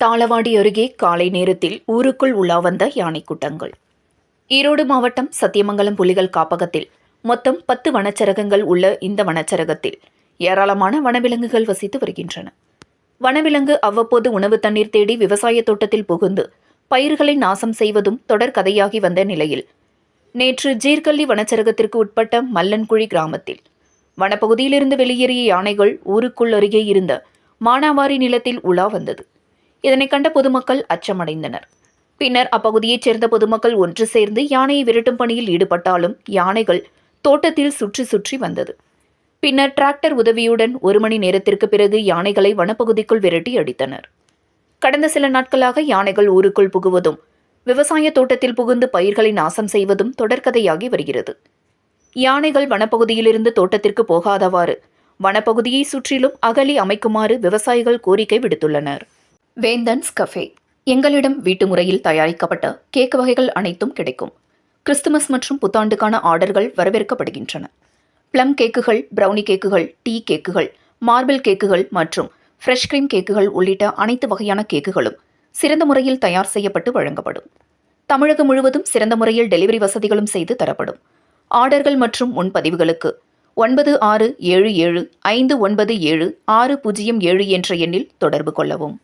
தாளவாடி அருகே காலை நேரத்தில் ஊருக்குள் உலா வந்த யானை கூட்டங்கள் ஈரோடு மாவட்டம் சத்தியமங்கலம் புலிகள் காப்பகத்தில் மொத்தம் பத்து வனச்சரகங்கள் உள்ள இந்த வனச்சரகத்தில் ஏராளமான வனவிலங்குகள் வசித்து வருகின்றன. வனவிலங்கு அவ்வப்போது உணவு தண்ணீர் தேடி விவசாய தோட்டத்தில் புகுந்து பயிர்களை நாசம் செய்வதும் தொடர் கதையாகி வந்த நிலையில் நேற்று ஜீர்கல்லி வனச்சரகத்திற்கு உட்பட்ட மல்லன்குழி கிராமத்தில் வனப்பகுதியிலிருந்து வெளியேறிய யானைகள் ஊருக்குள் அருகே இருந்த மானாவாரி நிலத்தில் உலா வந்தது. இதனை கண்ட பொதுமக்கள் அச்சமடைந்தனர். பின்னர் அப்பகுதியைச் சேர்ந்த பொதுமக்கள் ஒன்று சேர்ந்து யானையை விரட்டும் பணியில் ஈடுபட்டாலும் யானைகள் தோட்டத்தில் சுற்றி சுற்றி வந்தது. பின்னர் டிராக்டர் உதவியுடன் ஒரு மணி நேரத்திற்கு பிறகு யானைகளை வனப்பகுதிக்குள் விரட்டி அடித்தனர். கடந்த சில நாட்களாக யானைகள் ஊருக்குள் புகுவதும் விவசாய தோட்டத்தில் புகுந்து பயிர்களை நாசம் செய்வதும் தொடர்கதையாகி வருகிறது. யானைகள் வனப்பகுதியிலிருந்து தோட்டத்திற்கு போகாதவாறு வனப்பகுதியை சுற்றிலும் அகலி அமைக்குமாறு விவசாயிகள் கோரிக்கை விடுத்துள்ளனர். வேந்தன்ஸ் கஃபே. எங்களிடம் வீட்டு முறையில் தயாரிக்கப்பட்ட கேக் வகைகள் அனைத்தும் கிடைக்கும். கிறிஸ்துமஸ் மற்றும் புத்தாண்டுக்கான ஆர்டர்கள் வரவேற்கப்படுகின்றன. ப்ளம் கேக்குகள் ப்ரௌனி கேக்குகள் டீ கேக்குகள் மார்பிள் கேக்குகள் மற்றும் ஃப்ரெஷ் கிரீம் கேக்குகள் உள்ளிட்ட அனைத்து வகையான கேக்குகளும் சிறந்த முறையில் தயார் செய்யப்பட்டு வழங்கப்படும். தமிழகம் முழுவதும் சிறந்த முறையில் டெலிவரி வசதிகளும் செய்து தரப்படும். ஆர்டர்கள் மற்றும் முன்பதிவுகளுக்கு ஒன்பது ஆறு ஏழு ஏழு ஐந்து ஒன்பது ஏழு ஆறு பூஜ்ஜியம் ஏழு என்ற எண்ணில் தொடர்பு கொள்ளவும்.